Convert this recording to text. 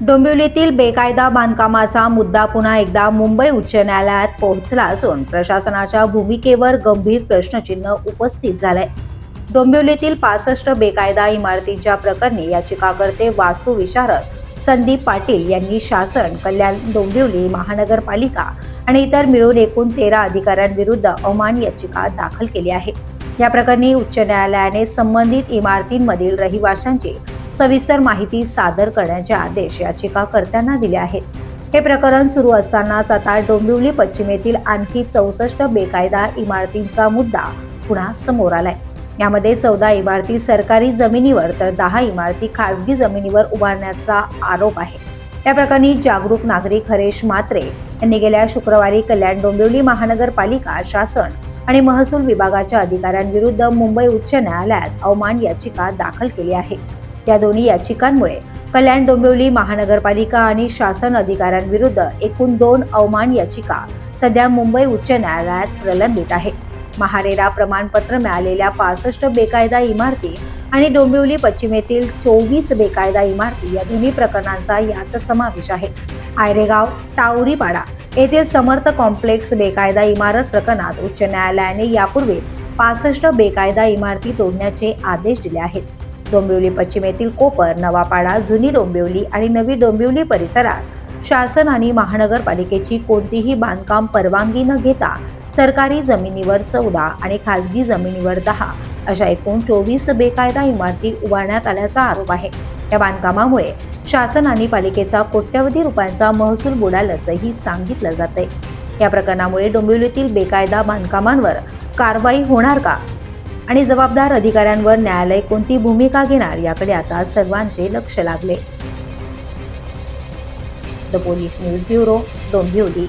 डोंबिवलीतील बेकायदा बांधकामाचा मुद्दा पुन्हा एकदा मुंबई उच्च न्यायालयात पोहोचला असून प्रशासनाच्या भूमिकेवर गंभीर प्रश्नचिन्ह उपस्थित झालंय. डोंबिवलीतील पासष्ट बेकायदा इमारतींच्या प्रकरणी याचिकाकर्ते वास्तुविशारद संदीप पाटील यांनी शासन कल्याण डोंबिवली महानगरपालिका आणि इतर मिळून एकूण तेरा अधिकाऱ्यांविरुद्ध अवमान याचिका दाखल केली आहे. या प्रकरणी उच्च न्यायालयाने संबंधित इमारतींमधील रहिवाशांची सविस्तर माहिती सादर करण्याचे आदेश याचिकाकर्त्यांना दिले आहेत. हे प्रकरण सुरू असतानाच आता डोंबिवली पश्चिमेतील आणखी चौसष्ट बेकायदा इमारतींचा मुद्दा पुन्हा समोर आलाय. यामध्ये चौदा इमारती सरकारी जमिनीवर तर दहा इमारती खासगी जमिनीवर उभारण्याचा आरोप आहे. या प्रकरणी जागरूक नागरिक हरेश मात्रे यांनी गेल्या शुक्रवारी कल्याण डोंबिवली महानगरपालिका शासन आणि महसूल विभागाच्या अधिकाऱ्यांविरुद्ध मुंबई उच्च न्यायालयात अवमान याचिका दाखल केली आहे. या दोन्ही याचिकांमुळे कल्याण डोंबिवली महानगरपालिका आणि शासन अधिकाऱ्यांविरुद्ध एकूण दोन अवमान याचिका सध्या मुंबई उच्च न्यायालयात प्रलंबित आहे. महारेरा प्रमाणपत्र मिळालेल्या पासष्ट बेकायदा इमारती आणि डोंबिवली पश्चिमेतील चोवीस बेकायदा इमारती या दोन्ही प्रकरणांचा यात समावेश आहे. आयरेगाव टावरीपाडा येथील समर्थ कॉम्प्लेक्स बेकायदा इमारत प्रकरणात उच्च न्यायालयाने यापूर्वीच पासष्ट बेकायदा इमारती तोडण्याचे आदेश दिले आहेत. डोंबिवली पश्चिमेतील कोपर नवापाडा जुनी डोंबिवली आणि नवी डोंबिवली परिसरात शासन आणि महानगरपालिकेची कोणतीही बांधकाम परवानगी न घेता सरकारी जमिनीवर चौदा आणि खासगी जमिनीवर दहा अशा एकूण चोवीस बेकायदा इमारती उभारण्यात आल्याचा आरोप आहे. या बांधकामामुळे शासन आणि पालिकेचा कोट्यवधी रुपयांचा महसूल बुडाल्याचंही सांगितलं जातंय. या प्रकरणामुळे डोंबिवलीतील बेकायदा बांधकामांवर कारवाई होणार का? आणि जबाबदार अधिकाऱ्यांवर न्यायालय कोणती भूमिका घेणार याकडे आता सर्वांचे लक्ष लागले. The police news bureau Dombivli.